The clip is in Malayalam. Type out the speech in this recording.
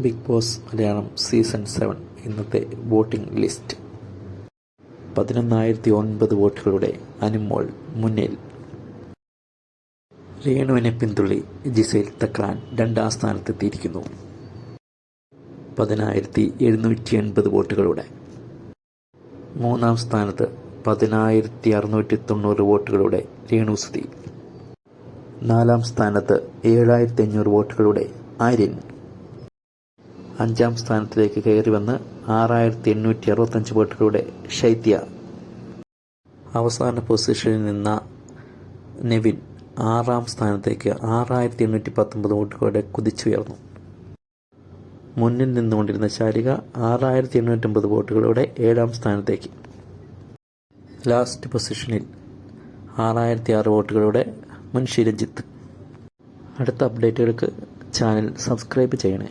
Big Boss Malayalam season seven ഇന്നത്തെ വോട്ടിംഗ് ലിസ്റ്റ്. പതിനൊന്നായിരത്തി ഒൻപത് വോട്ടുകളുടെ അനുമോൾ മുന്നിൽ. രേണുവിനെ പിന്തുള്ളി ജിസേൽ തക്രാൻ രണ്ടാം സ്ഥാനത്തെത്തിയിരിക്കുന്നു പതിനായിരത്തി എഴുന്നൂറ്റി എൺപത് വോട്ടുകളുടെ. മൂന്നാം സ്ഥാനത്ത് പതിനായിരത്തി അറുന്നൂറ്റി തൊണ്ണൂറ് വോട്ടുകളുടെ രേണുസുതി നാലാം സ്ഥാനത്ത് ഏഴായിരത്തി അഞ്ഞൂറ് വോട്ടുകളുടെ ആര്യൻ. അഞ്ചാം സ്ഥാനത്തിലേക്ക് കയറി വന്ന് ആറായിരത്തി എണ്ണൂറ്റി അറുപത്തഞ്ച് വോട്ടുകളുടെ ശൈത്യ. അവസാന പൊസിഷനിൽ നിന്ന നെവിൻ ആറാം സ്ഥാനത്തേക്ക് ആറായിരത്തി എണ്ണൂറ്റി പത്തൊമ്പത് വോട്ടുകളുടെ കുതിച്ചുയർന്നു. മുന്നിൽ നിന്നുകൊണ്ടിരുന്ന ശാരിക ആറായിരത്തി എണ്ണൂറ്റമ്പത് വോട്ടുകളുടെ ഏഴാം സ്ഥാനത്തേക്ക്. ലാസ്റ്റ് പൊസിഷനിൽ ആറായിരത്തി ആറ് വോട്ടുകളുടെ മുൻഷി രഞ്ജിത്ത് അടുത്ത അപ്ഡേറ്റുകൾക്ക് ചാനൽ സബ്സ്ക്രൈബ് ചെയ്യണേ.